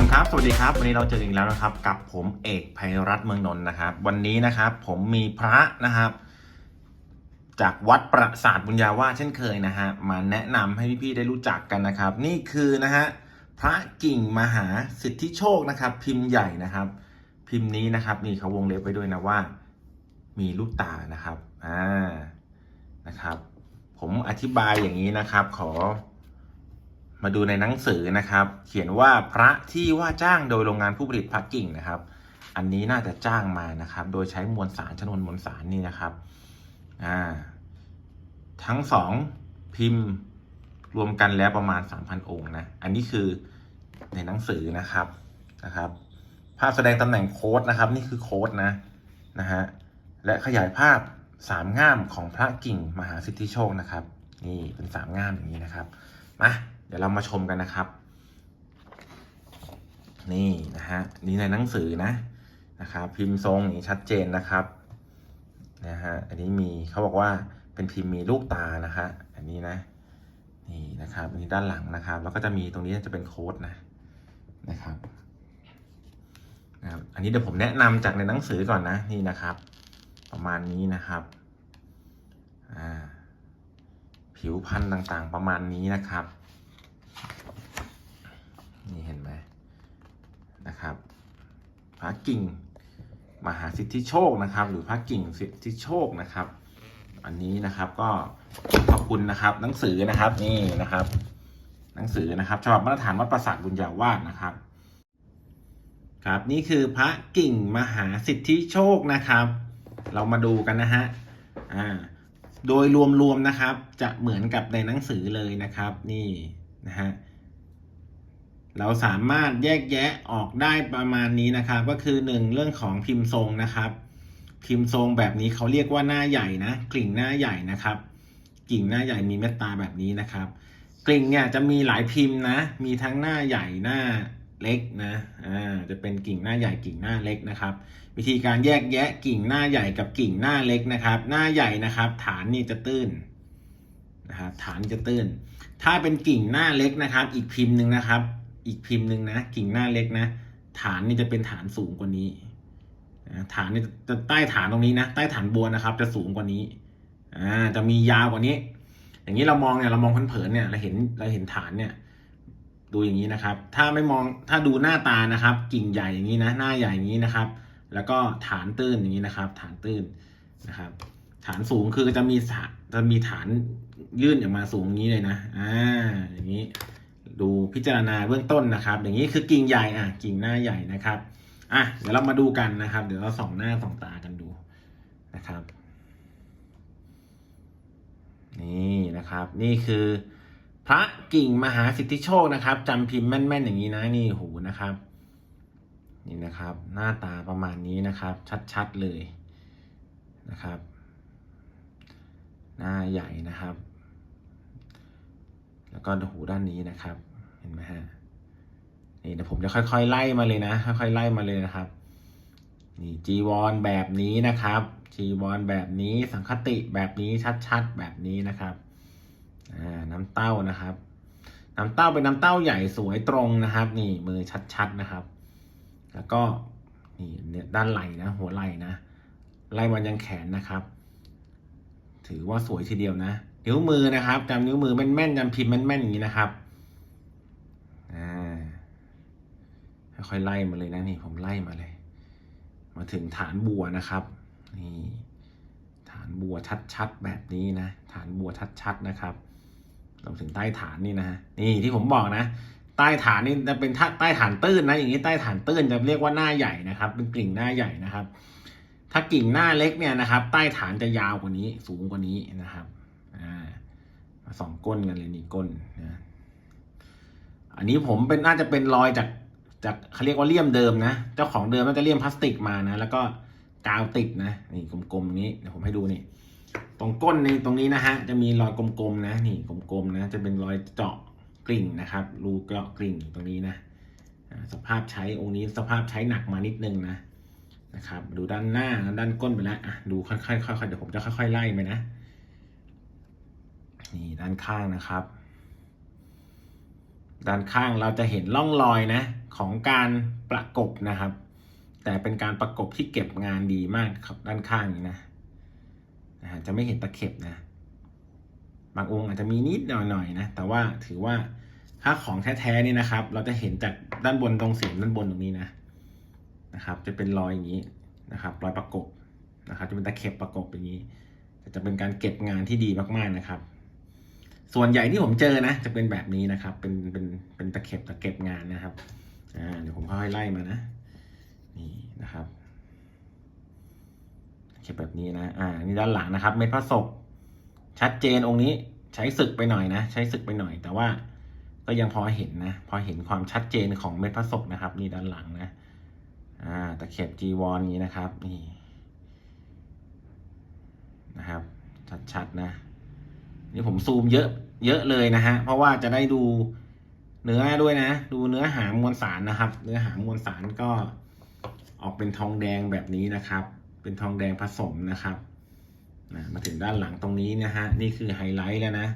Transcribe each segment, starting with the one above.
ผมครับ สวัสดีครับ วันนี้เราเจอกันอีกแล้วนะครับ กับผมเอกภัยรัตน์เมืองนนท์นะครับ วันนี้นะครับผมมีพระนะครับ จากวัดประสาทบุญญาวาเช่นเคยนะฮะ มาแนะนำให้พี่ๆได้รู้จักกันนะครับ นี่คือนะฮะพระกิ่งมหาสิทธิโชคนะครับ พิมพ์ใหญ่นะครับ พิมพ์นี้นะครับนี่เขาวงเล็บไว้ด้วยนะว่า มีลูกตานะครับ อ่า นะครับ ผมอธิบายอย่างนี้นะครับ ขอ มาดูในหนังสือนะครับ เขียนว่าพระที่ว่าจ้างโดยโรงงานผู้ผลิตพระกิ่งนะครับ อันนี้น่าจะจ้างมานะครับ โดยใช้มวลสารชนวนมวลสารนี่นะครับอ่าทั้งสองพิมพ์รวมกันแล้วประมาณ 3,000 องค์นะ อันนี้คือในหนังสือนะครับนะครับ ภาพแสดงตำแหน่งโค้ดนะครับ นี่คือโค้ดนะนะฮะและขยายภาพสามง่ามของพระกิ่งมหาสิทธิโชคนะครับ นี่เป็นสามง่ามอย่างนี้นะครับมา ดี๋ยวเรามาชมกันนะครับ นี่นะฮะนี่ในหนังสือนะนะครับพิมพ์ทรงนี่ชัดเจนนะครับนะฮะอันนี้มีเขาบอกว่าเป็นพิมพ์มีลูกตานะฮะอันนี้นะนี่นะครับอันนี้ด้านหลังนะครับ แล้วก็จะมีตรงนี้จะเป็นโค้ดนะนะครับนะครับ อันนี้เดี๋ยวผมแนะนำจากในหนังสือก่อนนะนี่นะครับ ประมาณนี้นะครับอ่าผิวพันธุ์ต่างๆ ประมาณนี้นะครับ นี่เห็นไหม นะครับพระกิ่งมหาสิทธิโชคนะครับ หรือพระกิ่งสิทธิโชคนะครับ อันนี้นะครับก็ขอบคุณนะครับหนังสือนะครับนี่นะครับ หนังสือนะครับฉบับมาตรฐานวัดประสาทบุญญาวาสนะครับ ครับนี่คือพระกิ่งมหาสิทธิโชคนะครับ เรามาดูกันนะฮะอ่าโดยรวมๆนะครับ จะเหมือนกับในหนังสือเลยนะครับ นี่นะฮะ เราสามารถแยกแยะออกได้ประมาณนี้นะครับ ก็คือหนึ่งเรื่องของพิมพ์ทรงนะครับ พิมพ์ทรงแบบนี้เขาเรียกว่าหน้าใหญ่นะกลิ่งหน้าใหญ่นะครับ กิ่งหน้าใหญ่มีเม็ดตาแบบนี้นะครับ กลิ่งเนี่ยจะมีหลายพิมพ์นะ มีทั้งหน้าใหญ่หน้าเล็กนะอ่าจะเป็นกิ่งหน้าใหญ่กิ่งหน้าเล็กนะครับ วิธีการแยกแยะกิ่งหน้าใหญ่กับกิ่งหน้าเล็กนะครับ หน้าใหญ่นะครับ ฐานนี่จะตื้นนะครับฐานจะตื้น ถ้าเป็นกิ่งหน้าเล็กนะครับ อีกพิมพ์หนึ่งนะครับ อีกพิมพ์หนึ่งนะกิ่งหน้าเล็กนะ ฐานนี่จะเป็นฐานสูงกว่านี้ฐานนี่จะใต้ฐานตรงนี้นะ ใต้ฐานบัวนะครับ จะสูงกว่านี้อ่าจะมียาวกว่านี้ อย่างนี้เรามองเนี่ยเรามองเผินๆเนี่ยเราเห็นเราเห็นฐานเนี่ย ดูอย่างนี้นะครับ ถ้าไม่มองถ้าดูหน้าตานะครับ กิ่งใหญ่อย่างนี้นะ หน้าใหญ่อย่างนี้นะครับ แล้วก็ฐานตื้นอย่างนี้นะครับ ฐานตื้นนะครับ ฐานสูงคือจะมีฐานจะมีฐานยื่นออกมาสูงอย่างนี้เลยนะอ่าอย่างนี้ ดูพิจารณาเบื้องต้นนะครับ อย่างนี้คือกิ่งใหญ่อะกิ่งหน้าใหญ่นะครับอะเดี๋ยวเรามาดูกันนะครับ เดี๋ยวเราส่องหน้าส่องตากันดูนะครับ นี่นะครับ นี่คือ พระกิ่งมหาสิทธิโชคนะครับจำพิมพ์แม่นๆอย่างนี้นะนี่หูนะครับ นี่นะครับ หน้าตาประมาณนี้นะครับ ชัดๆเลยนะครับ หน้าใหญ่นะครับ แล้วก็หูด้านนี้นะครับ เห็นไหมฮะนี่เดี๋ยวผมจะค่อยๆไล่มาเลยนะค่อยๆไล่มาเลยนะครับ นี่จีวรแบบนี้นะครับ จีวรแบบนี้สังคติแบบนี้ชัดๆ แบบนี้นะครับอ่าน้ำเต้านะครับ น้ำเต้าเป็นน้ำเต้าใหญ่สวยตรงนะครับ นี่มือชัดๆนะครับ แล้วก็นี่ด้านไหล่นะ หัวไหล่นะไล่มายังแขนนะครับ ถือว่าสวยทีเดียวนะ นิ้วมือนะครับจำนิ้วมือแม่นๆจำพิมพ์แม่นๆอย่างนี้นะครับอ่าค่อยไล่มาเลยนะนี่ผมไล่มาเลย มาถึงฐานบัวนะครับ นี่ฐานบัวชัดๆแบบนี้นะ ฐานบัวชัดๆนะครับเราถึงใต้ฐานนี่นะนี่ที่ผมบอกนะ ใต้ฐานนี่จะเป็นใต้ฐานตื้นนะ อย่างนี้ใต้ฐานตื้นจะเรียกว่าหน้าใหญ่นะครับ เป็นกิ่งหน้าใหญ่นะครับ ถ้ากิ่งหน้าเล็กเนี่ยนะครับ ใต้ฐานจะยาวกว่านี้สูงกว่านี้นะครับ สองก้นกันเลยนี่ก้นนะอันนี้ผมเป็นน่าจะเป็นรอยจากจากเขาเรียกว่าเลี่ยมเดิมนะ เจ้าของเดิมน่าจะเลี่ยมพลาสติกมานะ แล้วก็กาวติดนะนี่กลมๆนี้เดี๋ยวผมให้ดูนี่ ตรงก้นในตรงนี้นะฮะ จะมีรอยกลมๆนะ นี่กลมๆนะ จะเป็นรอยเจาะกลิ่งนะครับรูเจาะกลิ่งตรงนี้นะสภาพใช้องค์นี้สภาพใช้หนักมานิดนึงนะนะครับ ดูด้านหน้าด้านก้นไปแล้วอะดูค่อยๆค่อยๆเดี๋ยวผมจะค่อยๆไล่ไปนะ นี่ด้านข้างนะครับ ด้านข้างเราจะเห็นร่องรอยนะของการประกบนะครับ แต่เป็นการประกบที่เก็บงานดีมากครับด้านข้างนี้นะนะจะไม่เห็นตะเข็บนะ บางองค์อาจจะมีนิดหน่อยๆนะแต่ว่าถือว่าถ้าของแท้ๆนี่นะครับ เราจะเห็นจากด้านบนตรงเสียงด้านบนตรงนี้นะนะครับ จะเป็นรอยอย่างนี้นะครับรอยประกบนะครับ จะเป็นตะเข็บประกบอย่างนี้จะเป็นการเก็บงานที่ดีมากๆนะครับ ส่วนใหญ่ที่ผมเจอนะ จะเป็นแบบนี้นะครับ เป็นเป็นเป็นตะเข็บตะเก็บงานนะครับอ่าเดี๋ยวผมค่อยไล่มานะนี่นะครับตะเข็บแบบนี้นะอ่านี่ด้านหลังนะครับ เม็ดพระศกชัดเจนองค์นี้ใช้ศึกไปหน่อยนะ ใช้ศึกไปหน่อย แต่ว่าก็ยังพอเห็นนะ พอเห็นความชัดเจนของเม็ดพระศกนะครับ นี่ด้านหลังนะอ่าตะเข็บจีวรนี้นะครับ นี่นะครับ ชัดๆนะ นี่ผมซูมเยอะเยอะเลยนะฮะ เพราะว่าจะได้ดูเนื้อด้วยนะ ดูเนื้อหามวลสารนะครับ เนื้อหามวลสารก็ออกเป็นทองแดงแบบนี้นะครับ เป็นทองแดงผสมนะครับนะมาถึงด้านหลังตรงนี้นะฮะ นี่คือไฮไลท์แล้วนะ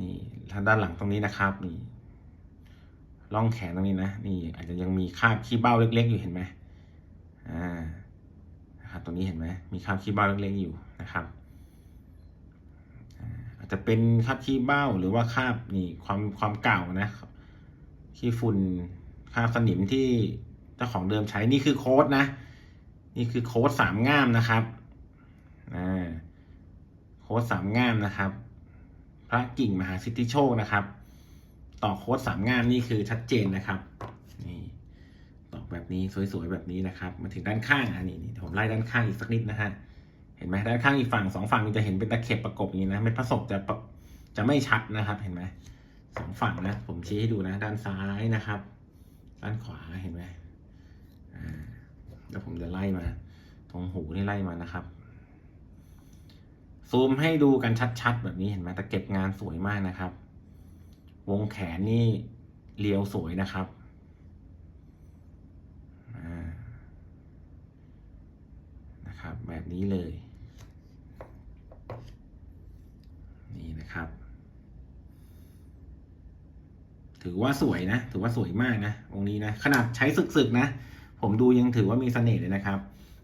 นี่ทางด้านหลังตรงนี้นะครับ นี่ร่องแขนตรงนี้นะ นี่อาจจะยังมีคราบขี้เบ้าเล็ก ๆ อยู่เห็นไหมอ่านะครับตรงนี้เห็นไหมมีคราบขี้เบ้าเล็กๆอยู่นะครับ อาจจะเป็นคราบขี้เบ้าหรือว่าคราบนี่ความความเก่านะขี้ฝุ่นคราบสนิมที่เจ้าของเดิมใช้นี่คือโค้ดนะ นี่คือโค้ดสามง่ามนะครับอ่าโค้ดสามง่ามนะครับ พระกิ่งมหาสิทธิโชคนะครับ ต่อโค้ดสามง่ามนี่คือชัดเจนนะครับนี่ต่อแบบนี้สวยๆแบบนี้นะครับ มาถึงด้านข้างอันนี้นี่ผมไล่ด้านข้างอีกสักนิดนะฮะ เห็นไหมด้านข้างอีกฝั่งสองฝั่งจะเห็นเป็นตะเข็บประกบอย่างนี้นะเม็ดพระศกจะประจะไม่ชัดนะครับเห็นไหมสองฝั่งนะ ผมชี้ให้ดูนะ ด้านซ้ายนะครับ ด้านขวาเห็นไหมอ่าแล้วผมจะไล่มา ตรงหูนี่ไล่มานะครับ ซูมให้ดูกันชัดๆ แบบนี้เห็นไหมตะเก็บงานสวยมากนะครับ วงแขนนี่เรียวสวยนะครับอ่านะครับ แบบนี้เลย นะครับ ถือว่าสวยนะ ถือว่าสวยมากนะองค์นี้นะ ขนาดใช้ศึกๆนะ ผมดูยังถือว่ามีเสน่ห์เลยนะครับ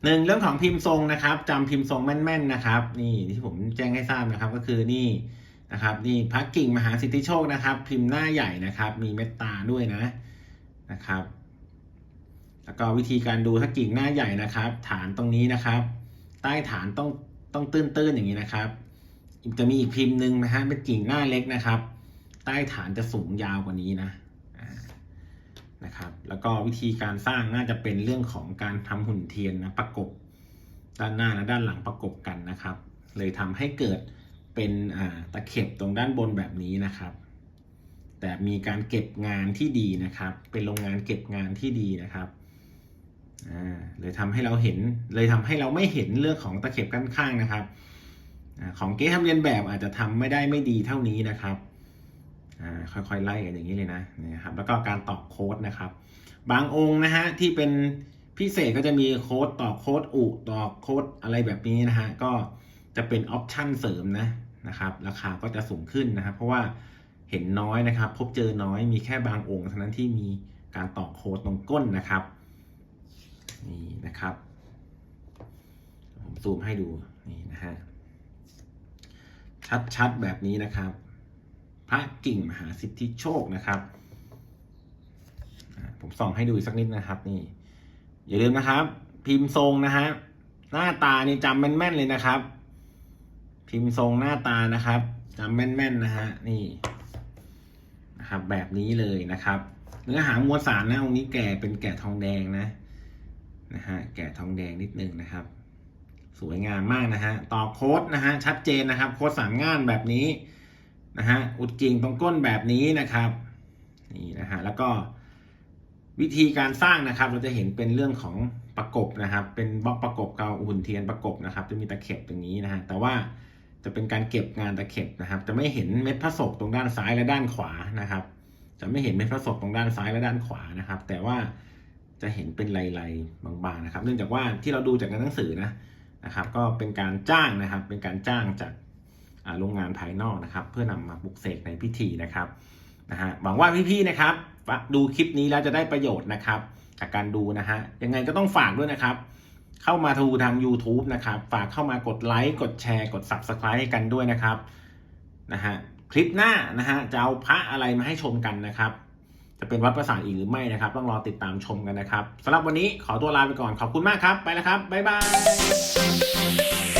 หนึ่งเรื่องของพิมพ์ทรงนะครับจำพิมพ์ทรงแม่นๆนะครับ นี่ที่ผมแจ้งให้ทราบนะครับ ก็คือนี่นะครับ นี่พระกิ่งมหาสิทธิโชคนะครับ พิมพ์หน้าใหญ่นะครับ มีเม็ดตาด้วยนะนะครับ แล้วก็วิธีการดูถ้ากิ่งหน้าใหญ่นะครับ ฐานตรงนี้นะครับ ใต้ฐานต้องต้องตื้นๆอย่างนี้นะครับ จะมีอีกพิมพ์หนึ่งนะฮะเป็นกิ่งหน้าเล็กนะครับ ใต้ฐานจะสูงยาวกว่านี้นะนะครับ แล้วก็วิธีการสร้างน่าจะเป็นเรื่องของการทำหุ่นเทียนนะประกบด้านหน้าและด้านหลังประกบกันนะครับ เลยทำให้เกิดเป็นตะเข็บตรงด้านบนแบบนี้นะครับ แต่มีการเก็บงานที่ดีนะครับ เป็นโรงงานเก็บงานที่ดีนะครับอ่าเลยทำให้เราเห็นเลยทำให้เราไม่เห็นเรื่องของตะเข็บด้านข้างนะครับ ของเก๊ทำเรียนแบบอาจจะทำไม่ได้ไม่ดีเท่านี้นะครับค่อยๆไล่กันอย่างนี้เลยนะนะครับแล้วก็การตอกโค้ดนะครับ บางองค์นะฮะที่เป็นพิเศษก็จะมีโค้ดต่อโค้ดอุต่อโค้ดอะไรแบบนี้นะฮะก็จะเป็นออปชั่นเสริมนะนะครับราคาก็จะสูงขึ้นนะครับ เพราะว่าเห็นน้อยนะครับ พบเจอน้อยมีแค่บางองค์เท่านั้นที่มีการต่อโค้ดตรงก้นนะครับนี่นะครับผมซูมให้ดูนี่นะฮะ ชัดๆแบบนี้นะครับ พระกิ่งมหาสิทธิโชคนะครับ ผมส่องให้ดูสักนิดนะครับ นี่ อย่าลืมนะครับ พิมพ์ทรงนะฮะหน้าตานี่จำแม่นๆเลยนะครับ พิมพ์ทรงหน้าตานะครับจำแม่นๆนะฮะนี่นะครับ แบบนี้เลยนะครับ เนื้อหามวลสารนะองค์นี้แก่เป็นแก่ทองแดงนะนะฮะแก่ทองแดงนิดนึงนะครับ สวยงามมากนะฮะ ต่อโค้ดนะฮะ ชัดเจนนะครับ โค้ดสามง่านแบบนี้นะฮะ อุดกิ่งตรงก้นแบบนี้นะครับ นี่นะฮะ แล้วก็วิธีการสร้างนะครับ เราจะเห็นเป็นเรื่องของประกบนะครับ เป็นบล็อกประกบกับหุ่นเทียนประกบนะครับ จะมีตะเข็บตรงนี้นะฮะ แต่ว่าจะเป็นการเก็บงานตะเข็บนะครับ จะไม่เห็นเม็ดพระศกตรงด้านซ้ายและด้านขวานะครับ จะไม่เห็นเม็ดพระศกตรงด้านซ้ายและด้านขวานะครับ แต่ว่าจะเห็นเป็นลายๆบางๆนะครับ เนื่องจากว่าที่เราดูจากในหนังสือนะ นะครับ ก็เป็นการจ้างนะครับ เป็นการจ้างจากโรงงานภายนอกนะครับ เพื่อนำมาปลุกเสกในพิธีนะครับนะฮะหวังว่าพี่ๆนะครับดูคลิปนี้แล้วจะได้ประโยชน์นะครับ จากการดูนะฮะยังไงก็ต้องฝากด้วยนะครับ เข้ามาดูทาง YouTube นะครับ ฝากเข้ามากดไลค์กดแชร์กด Subscribe ให้กันด้วยนะครับนะฮะคลิปหน้านะฮะจะเอาพระอะไรมาให้ชมกันนะครับ จะเป็นวัดประสาทอีกหรือไม่นะครับ ต้องรอติดตามชมกันนะครับสำหรับวันนี้ขอตัวลาไปก่อนขอบคุณมากครับ ไปแล้วครับบ๊ายบาย